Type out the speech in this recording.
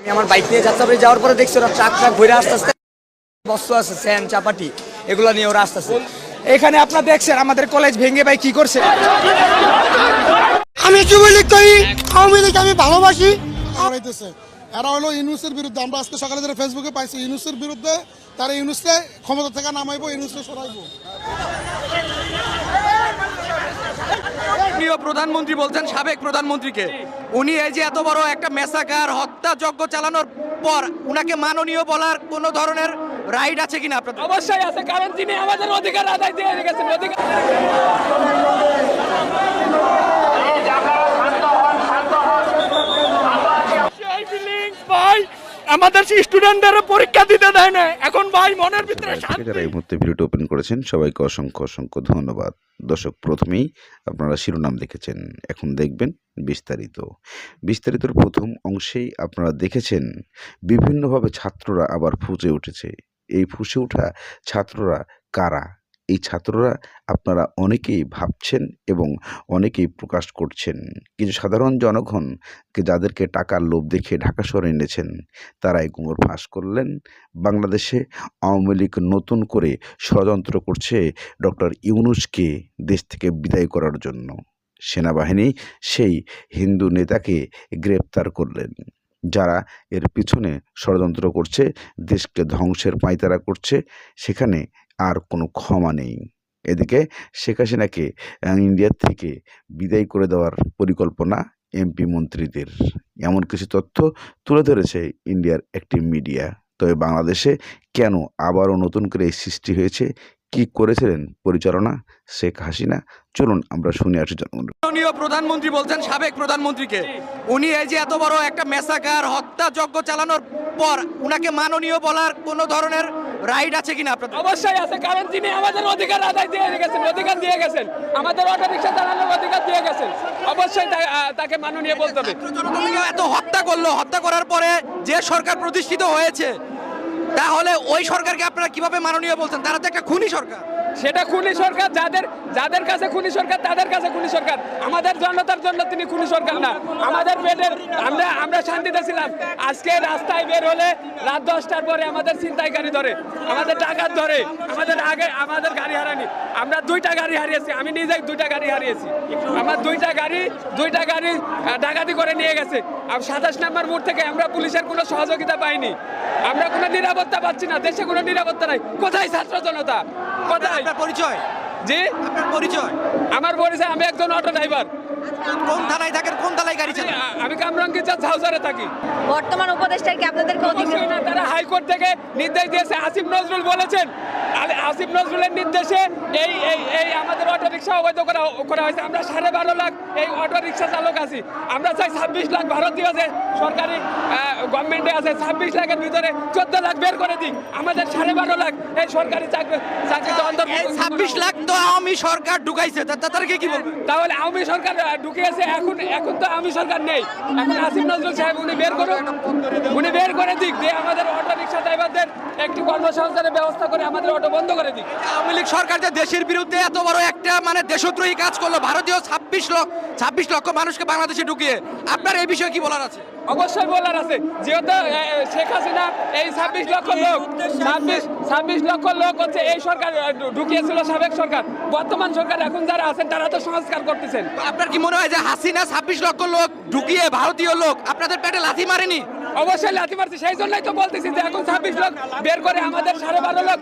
আমি আমার বাইক নিয়ে যাত্রাবাড়ি যাওয়ার পরে দেখছি ওরা ট্রাক ট্রাক ঘুরে আস্তে আস্তে বস্তু আছে স্যান চাপাটি, এগুলো নিয়ে ওরা আসতেছে। এখানে আপনারা দেখছেন, আমাদের কলেজ ভেঙে ভাই কি করছে? আমি যুবলীগ করি, আওয়ামী লীগ আমি ভালোবাসি। এরা হলো ইউনুসের বিরুদ্ধে, আমরা আজকে সকালে যারা ফেসবুকে পাইছি, ইউনুসের বিরুদ্ধে, তারা ইউনুসকে ক্ষমতা থেকে নামাইবো, ইউনুসকে সরাইবো। প্রিয় প্রধানমন্ত্রী বলছেন, সাবেক প্রধানমন্ত্রীকে। উনি এই যে এত বড় একটা মেসাকার হত্যাযজ্ঞ চালানোর পর উনাকে মাননীয় বলার কোনো ধরনের রাইট আছে কিনা আপনাদের? অবশ্যই আছে, কারণ তিনি আমাদের অধিকার আদায় দিয়ে গেছেন অধিকার সেই feelings ভাই আমাদের স্টুডেন্টদের পরীক্ষা দিতে দেয় না এখন ভাই মনের ভিতরে যারা এই মুহূর্তে ভিডিওটি ওপেন করেছেন সবাইকে অসংখ্য অসংখ্য ধন্যবাদ। দর্শক প্রথমেই আপনারা শিরোনাম দেখেছেন। এখন দেখবেন বিস্তারিত। বিস্তারিতর প্রথম অংশেই আপনারা দেখেছেন বিভিন্নভাবে ছাত্ররা আবার ফুঁসে উঠেছে। এই ফুঁসে ওঠা ছাত্ররা কারা? এই ছাত্ররা আপনারা অনেকেই ভাবছেন এবং অনেকেই প্রকাশ করছেন। কিছু সাধারণ জনগণকে যাদেরকে টাকার লোভ দেখে ঢাকা শহরে এনেছেন তারাই গুমর ফাঁস করলেন। বাংলাদেশে আওয়ামী লীগ নতুন করে ষড়যন্ত্র করছে ডক্টর ইউনুসকে দেশ থেকে বিদায় করার জন্য। সেনাবাহিনী সেই হিন্দু নেতাকে গ্রেপ্তার করলেন, যারা এর পিছনে ষড়যন্ত্র করছে, দেশকে ধ্বংসের পাঁয়তারা করছে। সেখানে আর কোনো ক্ষমা নেই। এদিকে শেখ হাসিনাকে ইন্ডিয়া থেকে বিদায় করে দেওয়ার পরিকল্পনা এমপি মন্ত্রীদের। এমন কিছু তথ্য তুলে ধরেছে ইন্ডিয়ার একটি মিডিয়া। তবে বাংলাদেশে কেন আবারও নতুন করে সৃষ্টি হয়েছে কি করেছিলেন পরিচালনা শেখ হাসিনা? চলুন আমরা শুনে আসি জনগণ মাননীয় প্রধানমন্ত্রী বলছেন সাবেক প্রধানমন্ত্রীকে। উনি এই যে এত বড় একটা মেসাকার হত্যাযজ্ঞ চালানোর পর উনাকে মাননীয় বলার কোনো ধরনের রাইট আছে কিনা আপনাদের? অবশ্যই আছে কারণ তিনি আমাদের অধিকার আদায় দিয়ে গেছেন অধিকার দিয়ে গেছেন। আমাদের অটো রিক্সা চালানোর অধিকার দিয়ে গেছেন। অবশ্যই তাকে মাননীয় বলতে হবে। এত হত্যা করল। হত্যা করার পরে যে সরকার প্রতিষ্ঠিত হয়েছে তাহলে ওই সরকারকে আপনারা কীভাবে মাননীয় বলছেন? তারা তো একটা খুনি সরকার। সেটা খুনি সরকার, যাদের যাদের কাছে খুনি সরকার, তাদের কাছে খুনি সরকার। আমাদের জনতার জন্য তিনি খুনি সরকার না। আমাদের পেটের, আমরা আমরা শান্তিতে ছিলাম। আজকে রাস্তায় বের হলে রাত দশটার পরে আমাদের ছিনতাইকারী ধরে, আমাদের ডাকাত ধরে, আমাদের আগে, আমাদের গাড়ি হারানি আমরা দুইটা গাড়ি হারিয়েছি, আমি নিজে দুইটা গাড়ি হারিয়েছি। আমার দুইটা গাড়ি দুইটা গাড়ি ডাকাতি করে নিয়ে গেছে। আর সাতাশ নাম্বার বুথ থেকে আমরা পুলিশের কোনো সহযোগিতা পাইনি। আমরা কোনো নিরাপত্তা পাচ্ছি না, দেশে কোনো নিরাপত্তা নাই। কোথায় ছাত্র জনতা? কোথায়? আপনার পরিচয়? জি? আপনার পরিচয়? আমার পরিচয় আমি একজন অটো ড্রাইভার কোন থানায় কোন থানায় গাড়ি চালান আমি কামরাঙ্গিচা ঝাউসারে থাকি। বর্তমান উপদেষ্টার কি আপনাদেরকে অধিকার? তারা হাইকোর্ট থেকে নির্দেশ দিয়েছে আসিফ নজরুল বলেছেন। আসিফ নজরুলের নির্দেশে এই এই এই আমাদের অটো রিক্সা অবৈধ করা করা হয়েছে। আমরা সাড়ে বারো লাখ এই অটো রিক্সা চালক আছি। আমরা চাই ছাব্বিশ লাখ ভারতীয় আছে সরকারি গভর্নমেন্টে আছে ছাব্বিশ লাখের ভিতরে চোদ্দ লাখ বের করে দিক। আমাদের সাড়ে বারো লাখ এই সরকারি চাকরি এই অন্তর্ভুক্ত ছাব্বিশ লাখ তো আওয়ামী সরকার ঢুকাইছে তা- তা- তাদেরকে কি বলবেন তাহলে আওয়ামী সরকার ঢুকিয়েছে এখন এখন তো আওয়ামী সরকার নেই। এখন আসিফ নজরুল সাহেব উনি বের করুন উনি বের করে দিক, দিয়ে আমাদের অটো রিক্সা ড্রাইভারদের একটি কর্মসংস্থানের ব্যবস্থা করে আমাদের অটো বন্ধ করে দিক। আওয়ামী লীগ সরকার যে দেশের বিরুদ্ধে এত বড় একটা মানে দেশদ্রোহী কাজ করল, ভারতীয় ছাব্বিশ লক্ষ ছাব্বিশ লক্ষ মানুষকে বাংলাদেশে ঢুকিয়ে, আপনার এই বিষয়ে কি বলার আছে? অবশ্যই বলার আছে। যেহেতু শেখ হাসিনা এই ছাব্বিশ লক্ষ লোক ছাব্বিশ ছাব্বিশ লক্ষ লোক হচ্ছে এই সরকার ঢুকিয়েছিল সাবেক সরকার। বর্তমান সরকার এখন যারা আছেন তারা তো সংস্কার করতেছেন। আপনার কি মনে হয় যে হাসিনা ছাব্বিশ লক্ষ লোক ঢুকিয়ে ভারতীয় লোক আপনাদের পেটে লাথি মারেনি? অবশ্যই লাথি মারছে সেই জন্যই তো বলতেছি যে এখন ছাব্বিশ লোক বের করে আমাদের সাড়ে বারো লাখ